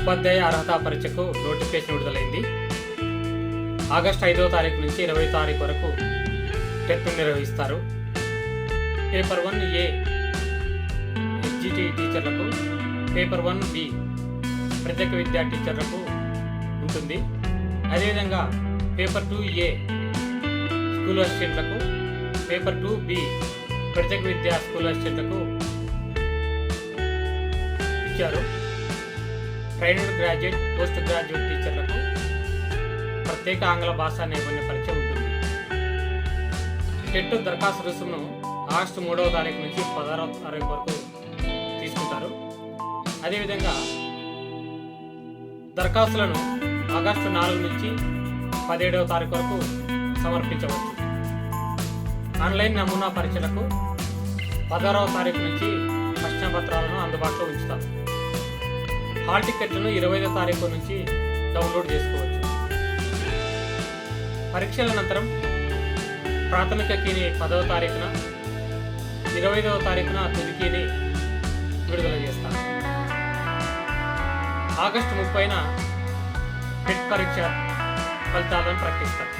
ఉపాధ్యాయ అర్హత పరీక్షకు నోటిఫికేషన్ విడుదలైంది. ఆగస్టు ఐదవ తారీఖు నుంచి ఇరవై తారీఖు వరకు టెట్ నిర్వహిస్తారు. పేపర్ వన్ ఏ ఎస్జిటి టీచర్లకు పేపర్ వన్ బి ప్రత్యేక విద్యా టీచర్లకు ఉంటుంది. అదేవిధంగా పేపర్ టూ ఏ స్కూల్ అసిస్టెంట్లకు పేపర్ టూ బి ప్రత్యేక విద్యా స్కూల్ అసిస్టెంట్లకు ఇచ్చారు. ట్రైనడ్ గ్రాడ్యుయేట్ పోస్ట్ గ్రాడ్యుయేట్ టీచర్లకు ప్రత్యేక ఆంగ్ల భాషా నైపుణ్య పరీక్ష ఉంటుంది. టెట్ దరఖాస్తు రుసుమును ఆగస్టు మూడవ తారీఖు నుంచి పదహారవ తారీఖు వరకు తీసుకుంటారు. అదేవిధంగా దరఖాస్తులను ఆగస్టు నాలుగు నుంచి పదిహేడవ తారీఖు వరకు సమర్పించవచ్చు. ఆన్లైన్ నమూనా పరీక్షలకు పదహారవ తారీఖు నుంచి ప్రశ్నపత్రాలను అందుబాటులో ఉంచుతారు. హాల్ టికెట్లను ఇరవై ఐదో తారీఖు నుంచి డౌన్లోడ్ చేసుకోవచ్చు. పరీక్షల అనంతరం ప్రాథమిక కీని పదవ తారీఖున ఇరవై ఐదవ తారీఖున తుది కీని విడుదల చేస్తారు ఆగస్టు ముప్పైన టెట్ పరీక్ష ఫలితాలను ప్రకటిస్తారు